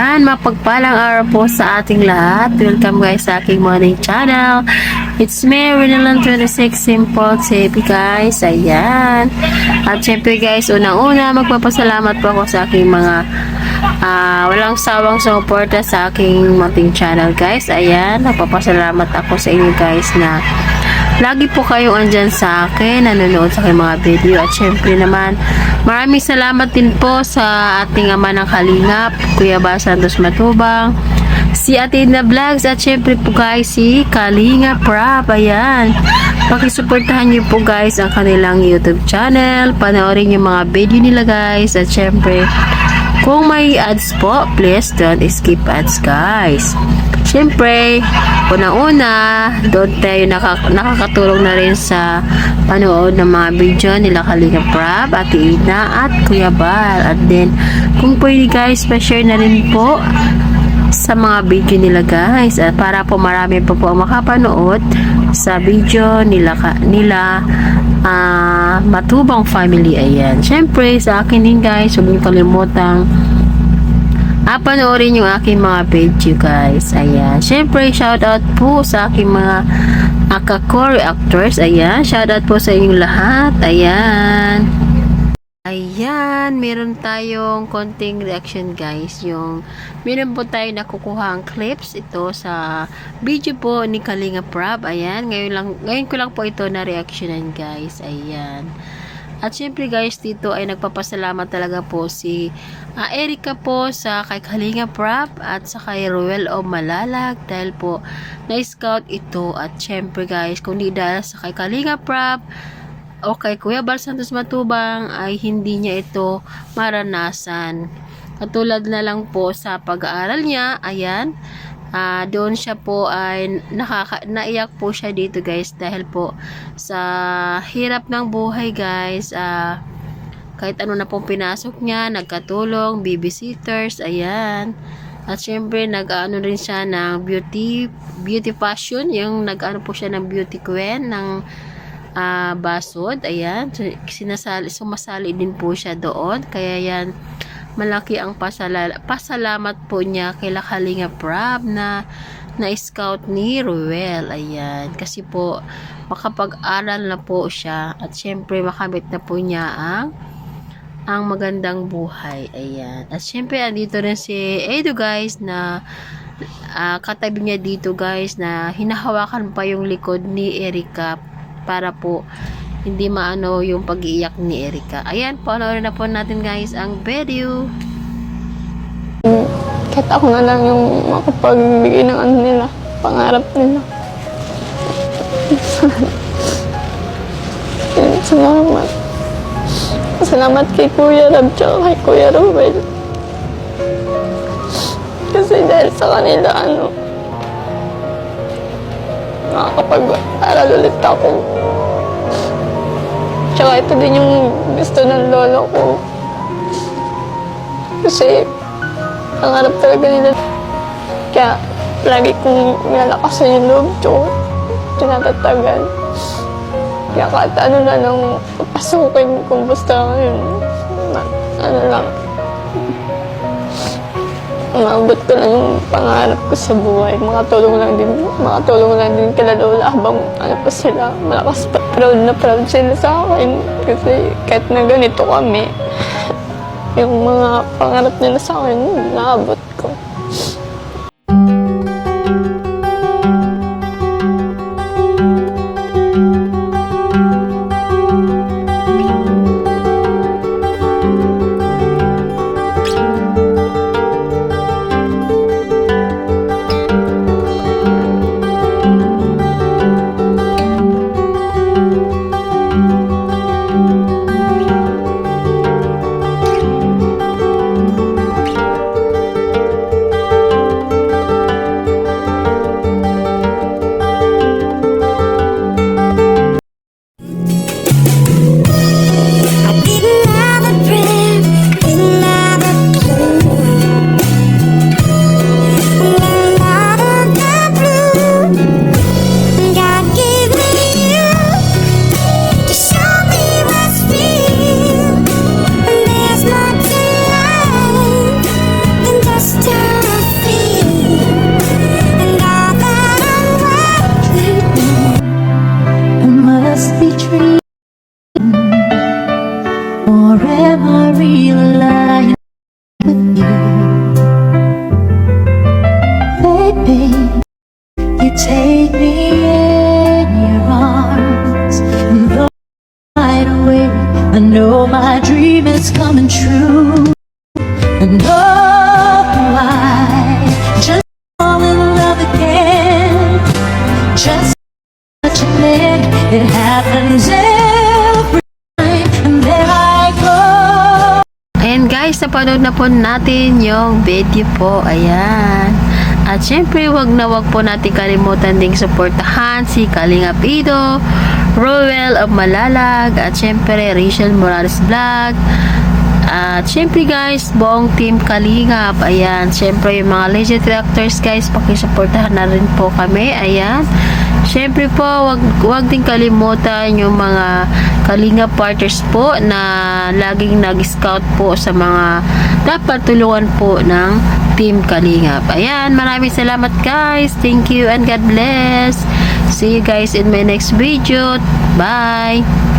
Ayan, mapagpalang araw po sa ating lahat. Welcome guys sa aking morning channel. It's me, Renalan 26 Simple TV guys. Ayan. At syempre guys, unang-una, magpapasalamat po ako sa aking mga ah, walang sawang suporta sa aking munting channel guys. Ayan, nagpapasalamat ako sa inyo guys na Lagi po kayong andyan sa akin, nanonood sa aking mga video. At syempre naman, maraming salamat din po sa ating ama ng Kalingap, Kuya Ba Santos Matubang, si Ate Edna Vlogs, at syempre po guys, si Kalingap Rap. Ayan. Pakisuportahan niyo po guys ang kanilang YouTube channel. Panoorin yung mga video nila guys. At syempre, kung may ads po, please don't skip ads guys. Siyempre, unang-una, doon tayo naka, nakakatulong na rin sa panood ng mga video nila Kalinga Prab, Ate Ina, at Kuya Bal. At then, kung pwede guys, pa-share na rin po sa mga video nila guys. At para po marami po po ang makapanood sa video nila nila ah, matubang family. Ayan. Syempre sa akin din guys huwag niyo kalimutang Ah, panoorin yung aking mga video guys. Ayan. Siyempre, shoutout po sa aking mga akakori actors. Ayan. Shoutout po sa inyong lahat. Ayan. Ayan. Meron tayong konting reaction guys. Yung, meron po tayo nakukuha ang clips. Ito sa video po ni Kalinga Prab. Ayan. Ngayon, lang, ngayon ko lang po ito na reactionan guys. Ayan. At syempre guys, dito ay nagpapasalamat talaga po si ah, Erika po sa kay Kalinga Prap at sa kay Ruel o Malalag dahil po na-scout ito at syempre guys, kung di dahil sa kay Kalinga Prap o kay Kuya Bal Santos Matubang ay hindi niya ito maranasan. Katulad na lang po sa pag-aaral niya, ayan, Ah, doon siya po ay nakaka naiyak po siya dito guys dahil po sa hirap ng buhay guys. Ah, kahit ano na pong pinasok niya nagkatulong babysitters ayan. At syempre nag-ano rin siya ng beauty beauty passion yung nag-ano po siya ng beauty queen ng ah, basod ayan. Sinasali sumasali din po siya doon. Kaya yan malaki ang pasala pasalamat po niya kay Kalinga Prab na na-scout ni Ruel. Ayan. Kasi po, makapag-aral na po siya at syempre makamit na po niya ang ang magandang buhay. Ayan. At syempre, andito rin si Edo guys na ah, katabi niya dito guys na hinahawakan pa yung likod ni Erika para po hindi maano yung pag-iiyak ni Erika. Ayan, panoorin na po natin guys ang video. Kahit ako na lang yung makapagbigay ng ano nila, pangarap nila. Salamat. Salamat kay Kuya Rab tsaka kay Kuya Ruel. Kasi dahil sa kanila, ano, nakakapag-aral ulit ako. Tsaka ito din yung gusto ng lolo ko. Kasi Pangarap talaga nila. Kaya, lagi kong nilalakasan yung loob ko. Tinatatagan. Kaya kahit ano na nang papasukin kung basta yun. Ano lang. Maabot ko lang yung pangarap ko sa buhay. Makatulong lang din, makatulong lang din kila Lola habang ano pa sila. Malakas pa, proud na proud sila sa akin. Kasi kahit na ganito kami, yung mga pangarap nila sa akin, naabot ko. take me right away. I know my dream is coming true. And oh, I just fall love again. Just such it happens every time. And there I go. And guys, napanood na po natin yung video po. Ayan. At syempre, wag na wag po natin kalimutan ding suportahan si Kalinga Pido, Roel of Malalag, at syempre, Rachel Morales Vlog. At syempre guys, buong team Kalingap. Ayan, syempre yung mga legit reactors guys, pakisuportahan na rin po kami. Ayan. Syempre po, wag, wag din kalimutan yung mga Kalinga partners po na laging nag-scout po sa mga dapat tulungan po ng Team Kalingap. Ayan, maraming salamat guys. Thank you and God bless. See you guys in my next video. Bye!